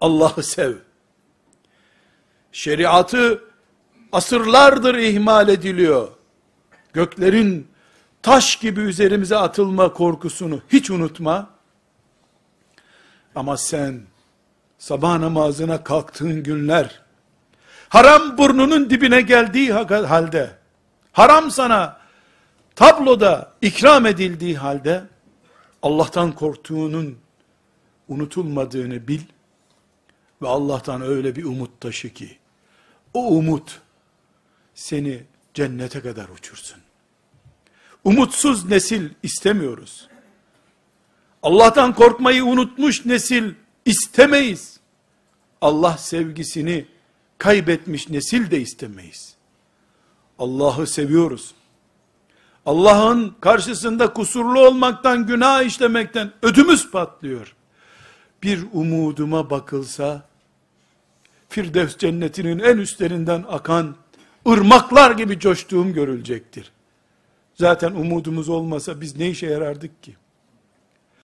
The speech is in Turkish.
Allah'ı sev. Şeriatı asırlardır ihmal ediliyor. Göklerin taş gibi üzerimize atılma korkusunu hiç unutma. Ama sen sabah namazına kalktığın günler, haram burnunun dibine geldiği halde, haram sana tabloda ikram edildiği halde, Allah'tan korktuğunun unutulmadığını bil ve Allah'tan öyle bir umut taşı ki, o umut seni cennete kadar uçursun. Umutsuz nesil istemiyoruz. Allah'tan korkmayı unutmuş nesil istemeyiz. Allah sevgisini kaybetmiş nesil de istemeyiz. Allah'ı seviyoruz. Allah'ın karşısında kusurlu olmaktan, günah işlemekten ödümüz patlıyor. Bir umuduma bakılsa, Firdevs cennetinin en üstlerinden akan, ırmaklar gibi coştuğum görülecektir. Zaten umudumuz olmasa biz ne işe yarardık ki?